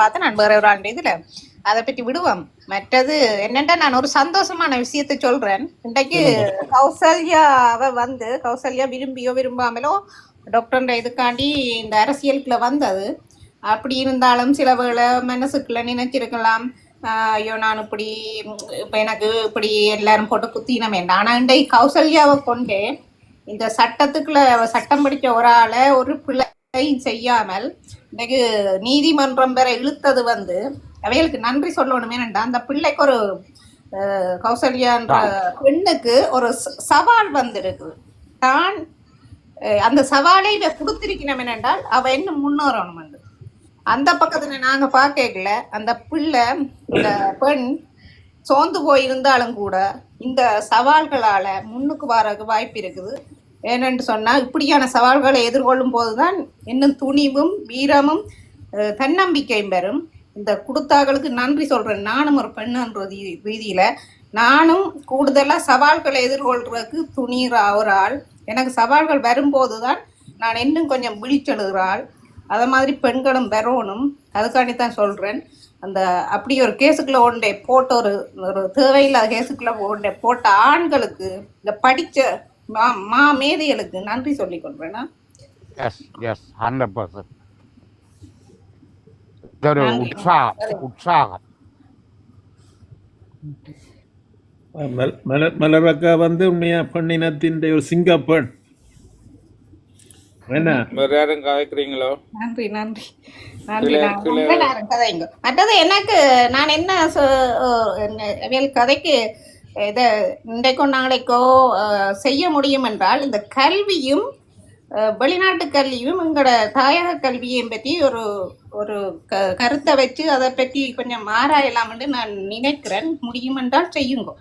பார்த்து நான் வேற ஒரு இதுல. அதை பற்றி விடுவோம். மற்றது என்னண்டா நான் ஒரு சந்தோஷமான விஷயத்தை சொல்றேன். இன்றைக்கு கௌசல்யாவை வந்து கௌசல்யா விரும்பியோ விரும்பாமலோ டாக்டர் இதுக்காண்டி இந்த அரசியலுக்குள்ள வந்தது. அப்படி இருந்தாலும் சில வேளை மனசுக்குள்ள நினைச்சிருக்கலாம். ஐயோ நான் இப்படி இப்ப எனக்கு இப்படி எல்லாரும் போட்டு குத்தினம் வேண்டாம் ஆனா இன்றைக்கு கௌசல்யாவை கொண்டே இந்த சட்டத்துக்குள்ள சட்டம் படிச்ச ஒரு ஆளை ஒரு பிள்ளையும் செய்யாமல் இன்னைக்கு நீதிமன்றம் வரை இழுத்தது வந்து அவைகளுக்கு நன்றி சொல்லணுமே அந்த பிள்ளைக்கு ஒரு கௌசல்யான்ற பெண்ணுக்கு ஒரு சவால் வந்திருக்கு. தான் அந்த சவாலை இவ கொடுத்திருக்கணும் என்னென்றால் அவ இன்னும் முன்னேறணும் என்று அந்த பக்கத்துல நாங்க பார்க்கல அந்த பிள்ளை இந்த பெண் சோர்ந்து போயிருந்தாலும் கூட இந்த சவால்களால முன்னுக்கு வரக்கு வாய்ப்பு இருக்குது. ஏனென்று சொன்னால் இப்படியான சவால்களை எதிர்கொள்ளும் போதுதான் இன்னும் துணிவும் வீரமும் தன்னம்பிக்கையும் பெறும். இந்த கொடுத்தாக்களுக்கு நன்றி சொல்கிறேன் நானும் ஒரு பெண்ணுன்ற ரீ- நானும் கூடுதலாக சவால்களை எதிர்கொள்றதுக்கு துணிகிற ஒரு ஆள். எனக்கு சவால்கள் வரும்போது தான் நான் இன்னும் கொஞ்சம் விழிச்செழுகிற ஆள். மாதிரி பெண்களும் வரணும். அதுக்காண்டி தான் சொல்கிறேன் அந்த அப்படி ஒரு கேஸுக்குள்ள ஒன்றை போட்ட ஒரு ஒரு தேவையில்லாத கேஸுக்குள்ள ஒன்றை போட்ட ஆண்களுக்கு இந்த படித்த மா மேதைகளுக்கு நன்றி சொல்லிக் கொள்வேனா எஸ் எஸ் ஹண்ட்ரட் பர்சன்ட் ஒரு உற்சாகம். மலரக்கா வந்து உண்மையா பெண்ணினத்தின் ஒரு சிங்க பெண் என்ன வேற யாரும் நன்றி நன்றி. கதைங்க மற்றது எனக்கு நான் என்ன வேல் கதைக்கு இதை இன்றைக்கோ நாளைக்கோ செய்ய முடியும் என்றால் இந்த கல்வியும் வெளிநாட்டு கல்வியும் எங்களோட தாயக கல்வியையும் பற்றி ஒரு ஒரு க கருத்தை வச்சு அதை பற்றி கொஞ்சம் ஆராயலாம்னு நான் நினைக்கிறேன். முடியும் என்றால் செய்யுங்க.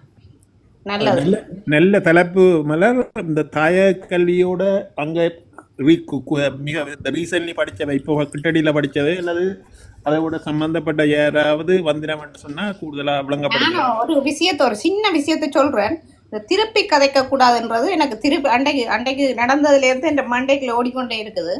நல்ல நல்ல தலைப்பு மலர். இந்த தாய கல்வியோட அங்க மிக இந்த ரீசன்ட்லி படித்தவை இப்போ கிட்டடியில் படித்தவை அல்லது அதோட சம்பந்தப்பட்ட யாராவது வந்தினவன் சொன்னால் கூடுதலாக விளங்கப்படும் ஒரு விஷயத்த ஒரு சின்ன விஷயத்தை சொல்கிறேன் இந்த திருப்பி கதைக்க கூடாதுன்றது எனக்கு திருப்பி அன்றைக்கு அண்டைக்கு நடந்ததுலேருந்து என் மண்டைக்குள்ள ஓடிக்கொண்டே இருக்குது.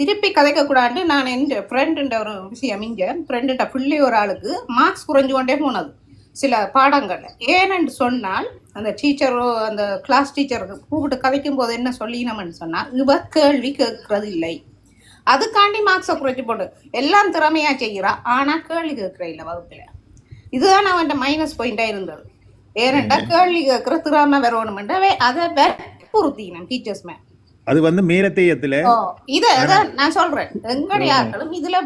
திருப்பி கதைக்க கூடாதுன்னு நான் என் ஃப்ரெண்டுன்ற ஒரு விஷயம் இங்க ஃப்ரெண்டுன்ற பிள்ளை ஒரு ஆளுக்கு மார்க்ஸ் குறைஞ்சு கொண்டே போனது சில பாடங்கள் ஏனென்று சொன்னால் அந்த டீச்சரோ அந்த கிளாஸ் டீச்சர் கூப்பிட்டு கதைக்கும் போது என்ன சொல்லினோம்னு சொன்னால் இவ கேள்வி கேட்கறது இல்லை அதுக்காண்டி மார்க்ஸை குறைச்சி போட்டு எல்லாம் திறமையா செய்கிறா ஆனா கேள்வி கேட்கிற இல்லை வகுப்புல. இதுதான் அவன் மைனஸ் பாயிண்டா இருந்தது. ஏனண்டா கேள்வி கேட்கிற திறமை வரணுமெண்டவே அதை வற்புறுத்தினோம் டீச்சர்ஸ் மேம். அது வந்து மேலத்தையத்துல இத நான் சொல்றேன். எங்களுடைய ஆட்களும் இதுல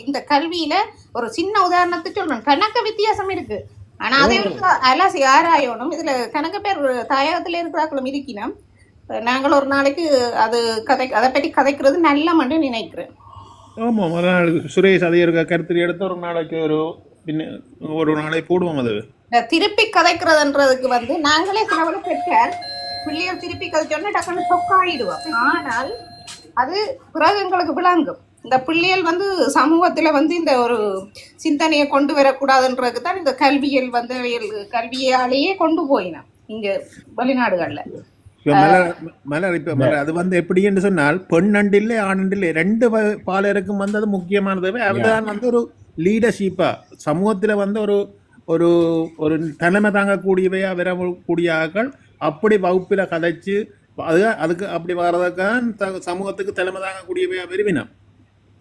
இந்த கல்வியில ஒரு சின்ன உதாரணத்தை சொல்றேன். கணக்க வித்தியாசம் இருக்கு. ஆனா அதை அலாசி ஆராயணும் இதுல கணக்க பேர் தாயகத்துல இருக்கிறாக்களும் இருக்கினோம். நாங்கள் ஒரு நாளைக்கு அது கதை அதை பற்றி கதைக்கிறது நல்ல மட்டும் நினைக்கிறேன். ஆமா ஒரு நாள் சுரேஷ் அதை இருக்க கருத்து எடுத்து ஒரு நாளைக்கு ஒரு பின்ன ஒரு நாளை போடுவோம் அது. திருப்பி கதைக்கிறதுன்றதுக்கு வந்து நாங்களே சிலவளை பெற்றார் பிள்ளைகள் திருப்பி கதைச்சோன்னா டக்குன்னு சொக்காயிடுவோம் ஆனால் அது பிறகு எங்களுக்கு விளங்கும். இந்த பிள்ளைகள் வந்து சமூகத்துல வந்து இந்த ஒரு சிந்தனையை கொண்டு வரக்கூடாதுன்றதுக்கு தான் இந்த கல்வியல் வந்து கல்வியாலேயே கொண்டு போயினோம் இங்க வெளிநாடுகள்ல. இப்ப மலர் மலர் இப்ப மலர் அது வந்து எப்படின்னு சொன்னால் பெண் அண்டில்லை ஆண் அண்டில்லை ரெண்டு வ- பாலருக்கும் வந்து அது முக்கியமானது. அதுதான் வந்து ஒரு லீடர்ஷிப்பா சமூகத்துல வந்து ஒரு ஒரு ஒரு தலைமை தாங்கக்கூடியவையா வரக்கூடிய ஆட்கள் அப்படி வகுப்பில கதைச்சு அது அதுக்கு அப்படி வர்றதுக்கான் த- சமூகத்துக்கு தலைமை தாங்கக்கூடியவையா விரும்பினோம். அதுதான்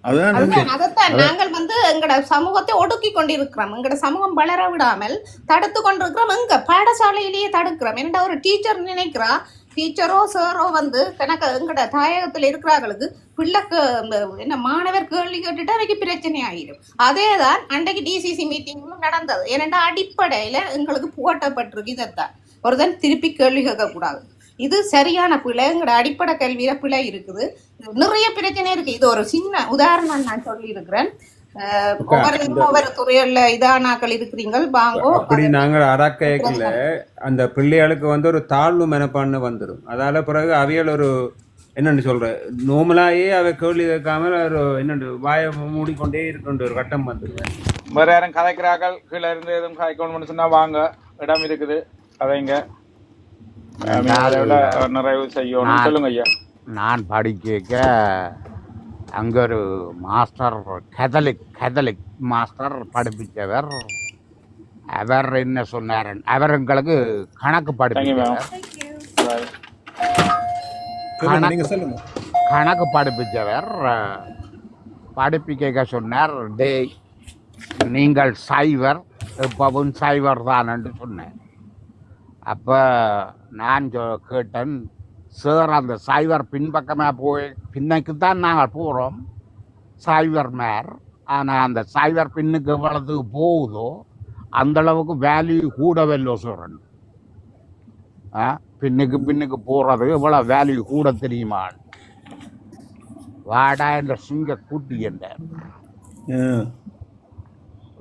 அதைத்தான் நாங்கள் வந்து எங்கட சமூகத்தை ஒடுக்கி கொண்டிருக்கிறோம். எங்கட சமூகம் வளர விடாமல் தடுத்து கொண்டிருக்கிறோம். எங்க பாடசாலையிலேயே தடுக்கிறோம். என்னடா ஒரு டீச்சர் நினைக்கிறா? டீச்சரோ சாரோ வந்து கணக்க எங்கட தாயகத்துல இருக்கிறார்களுக்கு பிள்ளைக்கு என்ன மாணவர் கேள்வி கேட்டுட்டு அவைக்கு பிரச்சனை ஆகிடும் அதே தான் அன்றைக்கு டிசிசி மீட்டிங்லும் நடந்தது. ஏனென்றா அடிப்படையில எங்களுக்கு புகட்டப்பட்டிருக்கு. இதைத்தான். ஒருதன் திருப்பி கேள்வி கேட்கக்கூடாது. இது சரியான பிழை எங்களோட அடிப்படை கல்வியில பிழை இருக்குது. நிறைய பிரச்சனை இருக்கு. இது ஒரு சின்ன உதாரணம் நான் சொல்லி இருக்கிறேன் ஒவ்வொரு ஒவ்வொரு துறையில இதானாக்கள் இருக்கிறீங்க வாங்கோ அப்படி நாங்கள் அந்த பிள்ளைகளுக்கு வந்து ஒரு தாழ்வு மனப்பான்மை வந்துடும் அதால பிறகு அவியல் ஒரு என்னன்னு சொல்ற நோமலாயே அவ கேள்வி கேட்காம ஒரு என்னண்டு வாயை மூடிக்கொண்டே இருக்கின்ற ஒரு கட்டம் வந்துடுவேன் வேற யாரும் கதைக்கிறார்கள்? கீழே இருந்து எதுவும் கதைக்கணும்னு சொன்னா வாங்க. இடம் இருக்குது. கதைங்க. நிறைவு செய்யணும் சொல்லுங்க ஐயா. நான் படிக்க அங்கே ஒரு மாஸ்டர் கதலிக் கதலிக் மாஸ்டர் படிப்பிச்சவர். அவர் என்ன சொன்னார்? அவர் எங்களுக்கு கணக்கு சொல்லுங்க. கணக்கு படிப்பிச்சவர். படிப்பிக்க சொன்னார் டே நீங்கள் சைவர் எப்பவும் சைவர் தான் என்று சொன்னேன் அப்போ நான் சொ- கேட்டேன் சார் அந்த சைவர் பின்பக்கமாக போய் பின்னைக்கு தான் நாங்கள் போகிறோம் சைவர் மேர். ஆனால் அந்த சைவர் பின்னுக்கு எவ்வளவுக்கு போகுதோ அந்தளவுக்கு வேல்யூ கூடவில்லை சார். ஆ பின்னுக்கு பின்னுக்கு போகிறது இவ்வளோ வேல்யூ கூட தெரியுமா? வாடா என்ற சிங்க கூட்டி என்றார்.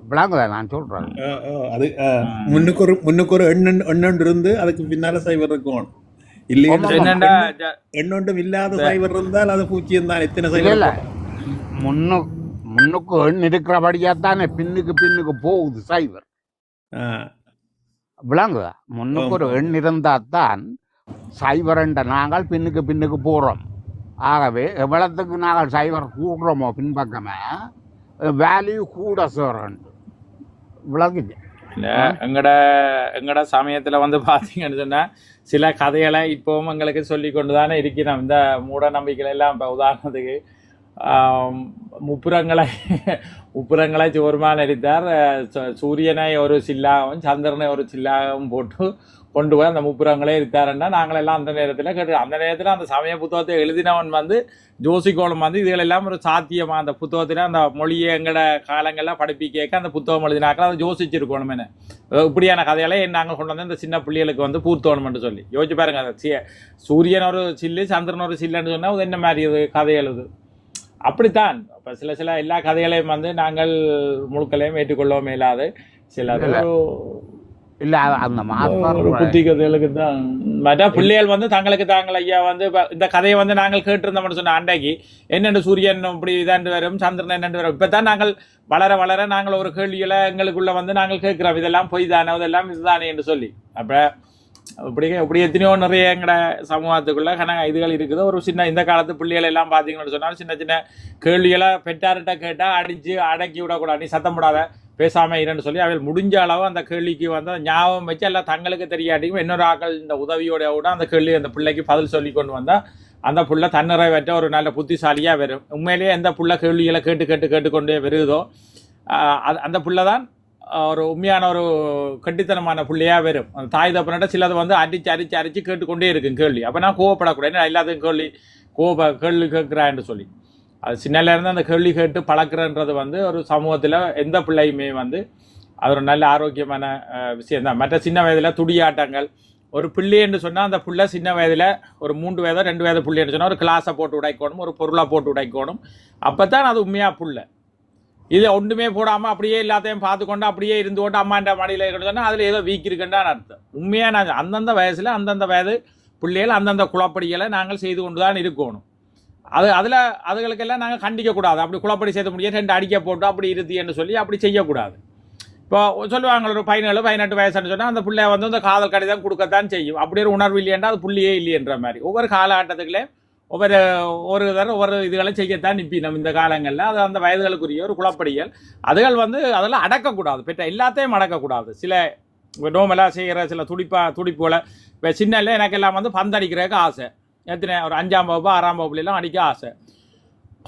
விளங்குதா நான் சொல்கிறேன் ஆ, அது முன்னுக்கு ஒரு முன்னுக்கு ஒரு எண்ணன் எண்ணொன்று இருந்து அதுக்கு பின்னால சைவர் இருக்கும். இல்லையா எண்ணொன்றும் இல்லாத சைவர் இருந்தால் அது பூச்சியம் தான் எத்தனை சைவர் இல்லை. முன்னு முன்னுக்கு எண் இருக்கிறபடியாக தானே பின்னுக்கு பின்னுக்கு போகுது சைவர். விளங்குதா முன்னுக்கு ஒரு எண் இருந்தால் தான் சைவர் என்ற நாங்கள் பின்னுக்கு பின்னுக்கு போகிறோம் ஆகவே எவ்வளத்துக்கு நாங்கள் சைவர் கூடுறோமோ பின்பக்கமே வேல்யூ கூட சேரன் விளங்குது இல்ல, எங்கட எங்கட சமயத்துல வந்து பாத்தீங்கன்னு சொன்னா சில கதைகளை இப்பவும் எங்களுக்கு சொல்லி கொண்டு தானே இருக்கிறோம் இந்த மூட நம்பிக்கைகள் எல்லாம் இப்போ உதாரணத்துக்கு முப்புரங்களை முப்புரங்களை சோறுமான் எரித்தார் அஹ், சு- சூரியனை ஒரு சில்லாகவும் சந்திரனை ஒரு சில்லாகவும் போட்டு கொண்டு போய் அந்த முப்புரங்களே எரித்தாருன்னா நாங்கள் எல்லாம் அந்த நேரத்தில் கேட்டு அந்த நேரத்தில் அந்த சமய புத்தகத்தை எழுதினவன் வந்து ஜோசிகோலம் வந்து இதுகள் எல்லாம் ஒரு சாத்தியமா? அந்த புத்தகத்தில் அந்த மொழியை எங்கட காலங்கள்லாம் படிப்பி கேட்க அந்த புத்தகம் எழுதினாக்கள் அதை யோசிச்சிருக்கணும் இப்படியான கதைகளை நாங்கள் கொண்டு வந்து இந்த சின்ன பிள்ளைகளுக்கு வந்து பூர்த்தோணும்னு சொல்லி. யோசிச்சு பாருங்க அதை சி- சூரியன் ஒரு சில்லு சந்திரன் ஒரு சில்லுன்னு சொன்னால் அது என்ன மாதிரி இது கதை எழுது? அப்படித்தான். இப்போ சில சில எல்லா கதைகளையும் வந்து நாங்கள் முழுக்களையும் ஏற்றுக்கொள்ளவும் இயலாது சில இல்ல. அந்த புத்தி கதைகளுக்கு தான் மற்ற பிள்ளைகள் வந்து தங்களுக்கு தாங்கள் ஐயா வந்து இந்த கதையை வந்து நாங்கள் கேட்டிருந்தோம்னு சொன்ன அன்றைக்கு என்னென்று சூரியன் இப்படி இதாண்டு வரும் சந்திரன் என்னென்று வரும் இப்போ தான் நாங்கள் வளர வளர நாங்கள் ஒரு கேள்விகளை எங்களுக்குள்ள வந்து நாங்கள் கேட்கிறோம் இதெல்லாம் பொய் தானே இதெல்லாம் இதுதானே என்று சொல்லி அப்போ இப்படி இப்படி எத்தனையோ நிறைய எங்கட சமூகத்துக்குள்ள கன இதுகள் இருக்குது ஒரு சின்ன இந்த காலத்து பிள்ளைகள் எல்லாம் பார்த்தீங்கன்னு சொன்னால் சின்ன சின்ன கேள்விகளை பெற்றார்கிட்ட கேட்டால் அடித்து அடக்கி விடக்கூடாது நீ சத்தம் போடாத பேசாமல் இருன்னு சொல்லி அவள் முடிஞ்ச அளவு அந்த கேள்விக்கு வந்து ஞாபகம் வச்சு எல்லாம் தங்களுக்கு தெரியாட்டியும் இன்னொரு ஆக்கள் இந்த உதவியோட கூட அந்த கேள்வி அந்த பிள்ளைக்கு பதில் சொல்லி கொண்டு வந்தால் அந்த புள்ள தன்னிறைவற்ற ஒரு நல்ல புத்திசாலியாக வரும். உண்மையிலேயே எந்த புள்ள கேள்விகளை கேட்டு கேட்டு கேட்டுக்கொண்டே வருதோ அது- அந்த புள்ள தான் ஒரு உண்மையான ஒரு கட்டித்தனமான பிள்ளையாக வரும். அந்த தாய் தப்பனிட்ட சிலது வந்து அரிச்சு அரிச்சு அரிச்சு கேட்டுக்கொண்டே இருக்கும் கேள்வி. அப்போ நான் கோவப்படக்கூடாது. எல்லாத்தையும் கேள்வி கோப கேள்வி கேட்குறான்னு சொல்லி. அது சின்னலேருந்து அந்த கேள்வி கேட்டு பழக்கிறன்றது வந்து ஒரு சமூகத்தில் எந்த பிள்ளையுமே வந்து அது ஒரு நல்ல ஆரோக்கியமான விஷயம் தான் மற்ற சின்ன வயதில் துடியாட்டங்கள். ஒரு பிள்ளைன்னு சொன்னால் அந்த பிள்ளை சின்ன வயதில் ஒரு மூன்று வயதோ ரெண்டு வயது பிள்ளைன்னு சொன்னால் ஒரு கிளாஸை போட்டு உடைக்கணும் ஒரு பொருளை போட்டு உடைக்கணும். அப்போ தான் அது உண்மையாக புள்ளை. இது ஒன்றுமே போடாமல் அப்படியே எல்லாத்தையும் பார்த்துக்கொண்டு அப்படியே இருந்து கொண்டு அம்மாண்ட மடியில் இருக்கணும் சொன்னால் அதில் ஏதோ வீக் அர்த்தம். உண்மையாக நான் அந்தந்த வயசில் அந்தந்த வயது பிள்ளைகள் அந்தந்த குழப்படிகளை நாங்கள் செய்து கொண்டு தான் இருக்கணும். அது அதில் அதுகளுக்கெல்லாம் நாங்கள் கண்டிக்கக்கூடாது அப்படி குழப்படி செய்ய முடியாது ரெண்டு அடிக்க போட்டு அப்படி இருத்தின்னு சொல்லி அப்படி செய்யக்கூடாது. இப்போ சொல்லுவாங்க ஒரு பதினேழு பதினெட்டு வயசுன்னு சொன்னால் அந்த பிள்ளை வந்து அந்த காதல் கடிதம் கொடுக்கத்தான் செய்யும். அப்படி ஒரு உணர்வு இல்லையென்றா அது புள்ளியே இல்லையன்ற மாதிரி. ஒவ்வொரு காலகட்டத்துக்குள்ளே ஒவ்வொரு ஒரு தடவை ஒவ்வொரு இதுகளை செய்யத்தான் நிற்பினோம் இந்த காலங்களில். அது அந்த வயதுகளுக்குரிய ஒரு குழப்படிகள் அதுகள் வந்து அதெல்லாம் அடக்கக்கூடாது. பெற்ற எல்லாத்தையும் அடக்கக்கூடாது. சில நோமெல்லாம் செய்கிற சில துடிப்பா துடிப்புகளை இப்போ சின்னல எனக்கு எல்லாம் வந்து பந்தடிக்கிறதுக்கு ஆசை. எத்தனை? ஒரு அஞ்சாம் வகுப்பு ஆறாம் வகுப்புலாம் அடிக்க ஆசை.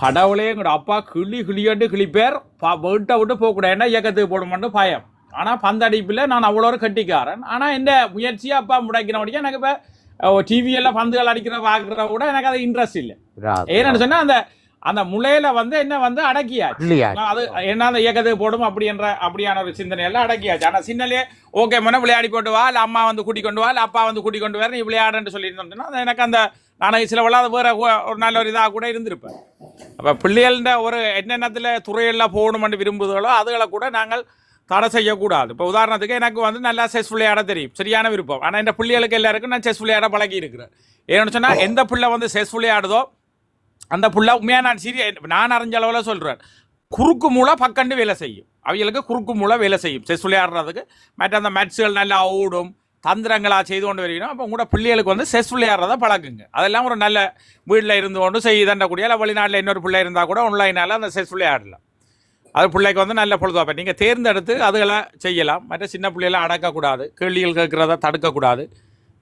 கடவுளே எங்களோட அப்பா கிளி கிளியண்டு கிளிப்பேர். பா வீட்டை விட்டு போகக்கூடாது. ஏன்னா இயக்கத்துக்கு போடுமென்று பயம். ஆனால் பந்தடிப்பில் நான் அவ்வளோ கட்டிக்காரன். ஆனால் இந்த முயற்சியை அப்பா முடைக்கிறபடியாக எனக்கு இப்போ டிவியெல்லாம் பந்துகள் அடிக்கிற பார்க்குற கூட எனக்கு அது இன்ட்ரெஸ்ட் இல்லை. ஏன்னு சொன்னால் அந்த அந்த முளையில வந்து என்ன வந்து அடக்கியாச்சு. அது என்ன அந்த இயக்கத்துக்கு போடும் அப்படின்ற அப்படியான ஒரு சிந்தனையெல்லாம் அடக்கியாச்சு. ஆனால் சின்னலே ஓகே முன்ன விளையாடி போட்டு வா. இல்லை அம்மா வந்து கூட்டி கொண்டு வா. இல்லை அப்பா வந்து கூட்டி கொண்டு வர நீ விளையாடுன்னு சொல்லியிருந்தோம்னா எனக்கு அந்த நான் சில விளையாட வேற ஒ- ஒரு நல்ல ஒரு இதாக கூட இருந்திருப்பேன். அப்போ பிள்ளைகள்ன்ற ஒரு என்னென்னத்தில் துறையில் போகணுமென்று விரும்புதோ அதுகளை கூட நாங்கள் தடை செய்யக்கூடாது. இப்போ உதாரணத்துக்கு எனக்கு வந்து நல்லா செஸ் விளையாட தெரியும். சரியான விருப்பம். ஆனால் இந்த பிள்ளைகளுக்கு எல்லாருக்கும் நான் செஸ் விளையாட பழகி இருக்கிறேன் ஏன்னு சொன்னால் எந்த பிள்ளை வந்து செஸ் விளையாடுதோ அந்த புள்ள உண்மையாக நான் சீரிய நான் அறிஞ்ச அளவில் சொல்கிறேன் குறுக்கு மூளை பக்கண்டு வேலை செய்யும். அவங்களுக்கு குறுக்கு மூளை வேலை செய்யும். செஸ் விளையாடுறதுக்கு. மற்ற அந்த மேட்ச்கள் நல்லா ஓடும். தந்திரங்களாக செய்து கொண்டு வருகிறோம். அப்போ உங்களோட பிள்ளைகளுக்கு வந்து செஸ் விளையாடுறத பழக்குங்க. அதெல்லாம் ஒரு நல்ல வீட்டில் இருந்து கொண்டு செய்தண்ட தண்டக்கூடிய இல்லை வெளிநாட்டில் இன்னொரு பிள்ளை இருந்தால் கூட ஆன்லைனால் அந்த செஸ் விளையாடலாம். அது பிள்ளைக்கு வந்து நல்ல பொழுதுவாப்ப நீங்கள் தேர்ந்தெடுத்து அதுகளை செய்யலாம். மற்ற சின்ன பிள்ளைகளை அடக்கக்கூடாது. கேள்விகள் கேட்குறத தடுக்கக்கூடாது.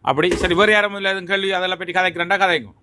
அப்படி சரி வேறு யாரும் இல்லை எதுவும் கேள்வி அதெல்லாம் பற்றி கதைக்கிறேன்டா கதைக்கும்